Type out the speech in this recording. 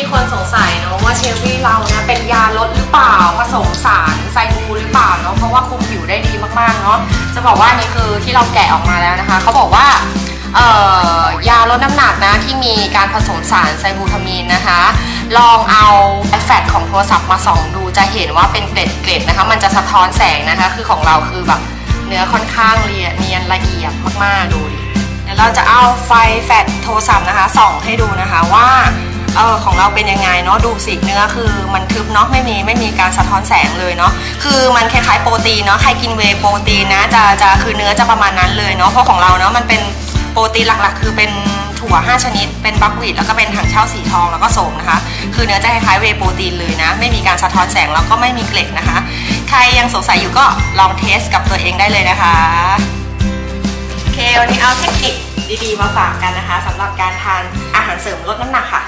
มีคนสงสัยเนอะว่าเชฟวี่เรานะเป็นยาลดหรือเปล่าผสมสารไซบูหรือเปล่าเนาะเพราะว่าคุมผิวได้ดีมากๆเนาะจะบอกว่านี่คือที่เราแกะออกมาแล้วนะคะเขาบอกว่าเอ่อยาลดน้ำหนักนะที่มีการผสมสารไซบูทามีนนะคะ ลองเอาแฟลชของโทรศัพท์มาส่องดูจะเห็นว่าเป็นเกล็ดเกล็ดๆนะคะ มันจะสะท้อนแสงนะคะ คือของเราคือแบบเนื้อค่อนข้างเรียเนียนละเอียดมากๆดูดิเดี๋ยวเราจะเอาไฟแฟลชโทรศัพท์นะคะส่องให้ดูนะคะว่า เออของเราเป็นยังไงเนาะดูสิเนื้อคือมันทึบเนาะไม่มีไม่มีการสะท้อนแสงเลยเนาะคือมันคล้ายๆโปรตีนเนาะใครกินเวโปรตีนนะจะจะคือเนื้อจะประมาณนั้นเลยเนาะเพราะของเราเนาะมันเป็นโปรตีนหลักๆ คือเป็นถั่ว 5 ชนิด เป็นบัควีดแล้วก็เป็นถังเช่าสีทองแล้วก็โสมนะคะ คือเนื้อจะคล้ายๆเวย์โปรตีนเลยนะ ไม่มีการสะท้อนแสงแล้วก็ไม่มีเกล็ดนะคะ ใครยังสงสัยอยู่ก็ลองเทสกับตัวเองได้เลยนะคะโอเควันนี้เอาเทคนิคดีๆมาฝากกันนะคะสำหรับการทานอาหารเสริมลดน้ำหนักค่ะ